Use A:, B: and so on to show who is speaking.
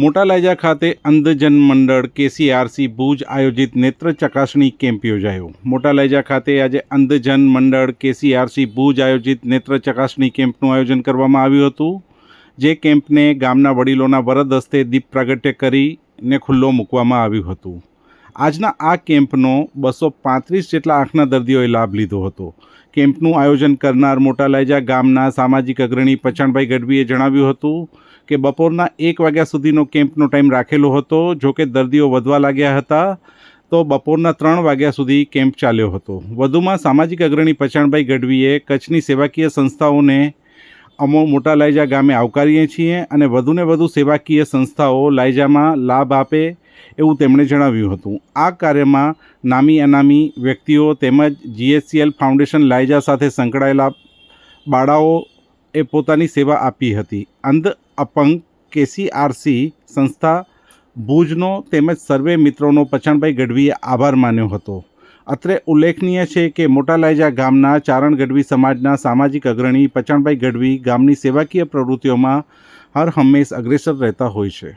A: મોટા લાયજા ખાતે અંધજન મંડળ કેસીઆરસી ભુજ આયોજિત નેત્ર ચકાસણી કેમ્પ યોજાયો. મોટા લાયજા ખાતે આજે અંધજન મંડળ કેસીઆરસી ભુજ આયોજિત નેત્ર ચકાસણી કેમ્પનું આયોજન કરવામાં આવ્યું હતું, જે કેમ્પને ગામના વડીલોના વરદ હસ્તે દીપ પ્રાગટ્ય કરીને ખુલ્લો મૂકવામાં આવ્યું હતું. આજના આ કેમ્પનો બસો પાંત્રીસ જેટલા આંખના દર્દીઓએ લાભ લીધો હતો. કેમ્પનું આયોજન કરનાર મોટા લાયજા ગામના સામાજિક અગ્રણી પછાણભાઈ ગઢવીએ જણાવ્યું હતું કે બપોરના એક વાગ્યા સુધીનો કેમ્પનો ટાઈમ રાખેલો હતો, જો કે દર્દીઓ વધવા લાગ્યા હતા, તો બપોરના ત્રણ વાગ્યા સુધી કેમ્પ ચાલ્યો હતો. વધુમાં સામાજિક અગ્રણી પછાણભાઈ ગઢવીએ કચ્છની સેવાકીય સંસ્થાઓને અમો મોટા લાયજા ગામે આવકારીએ છીએ અને વધુને વધુ સેવાકીય સંસ્થાઓ લાયજામાં લાભ આપે એવું તેમણે જણાવ્યું હતું. આ કાર્યમાં નામી અનામી વ્યક્તિઓ તેમજ જીએસસીએલ ફાઉન્ડેશન લાયજા સાથે સંકળાયેલા બાળાઓ એ પોતાની સેવા આપી હતી. અંધ અપંગ કેસીઆરસી સંસ્થા ભુજનો તેમજ સર્વે મિત્રોનો પછાણભાઈ ગઢવીએ આભાર માન્યો હતો. અત્રે ઉલ્લેખનીય છે કે મોટાલાયજા ગામના ચારણ ગઢવી સમાજના સામાજિક અગ્રણી પછાણભાઈ ગઢવી ગામની સેવાકીય પ્રવૃત્તિઓમાં હર હંમેશ અગ્રેસર રહેતા હોય છે.